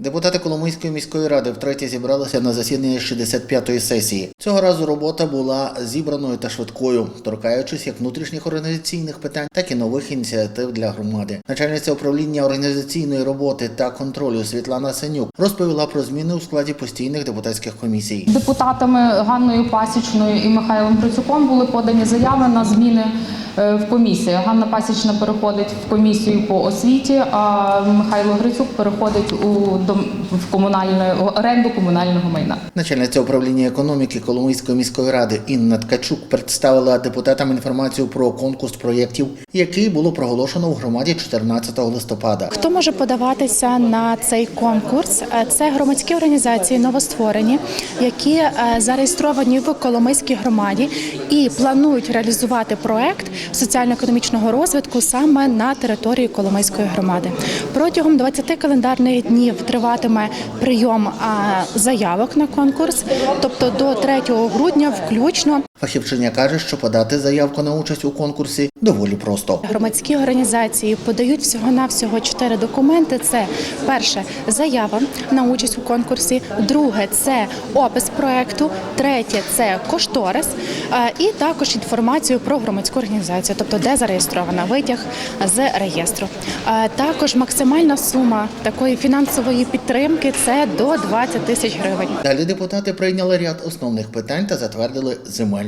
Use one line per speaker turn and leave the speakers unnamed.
Депутати Коломийської міської ради втретє зібралися на засідання 65-ї сесії. Цього разу робота була зібраною та швидкою, торкаючись як внутрішніх організаційних питань, так і нових ініціатив для громади. Начальниця управління організаційної роботи та контролю Світлана Сенюк розповіла про зміни у складі постійних депутатських комісій.
Депутатами Ганною Пасічною і Михайлом Прицюком були подані заяви на зміни е, в комісії. Ганна Пасічна переходить в комісію по освіті, а Михайло Грицюк переходить у дом в комунальну оренду комунального майна.
Начальниця управління економіки Коломийської міської ради Інна Ткачук представила депутатам інформацію про конкурс проєктів, який було проголошено у громаді 14 листопада.
Хто може подаватися на цей конкурс? Е, Це громадські організації новостворені, які е, зареєстровані в Коломийській громаді і планують реалізувати проект соціально-економічного розвитку саме на території Коломийської громади. Протягом 20 календарних днів триватиме прийом заявок на конкурс, тобто до 3 грудня включно.
Фахівчиня каже, що подати заявку на участь у конкурсі доволі просто.
Громадські організації подають всього навсього чотири документи: це перше заява на участь у конкурсі, друге це опис проекту, третє це кошторис, е, і також інформацію про громадську організацію, тобто де зареєстрована витяг з реєстру. Е, Також максимальна сума такої фінансової підтримки це до 20 тисяч гривень.
Далі депутати прийняли ряд основних питань та затвердили земельні.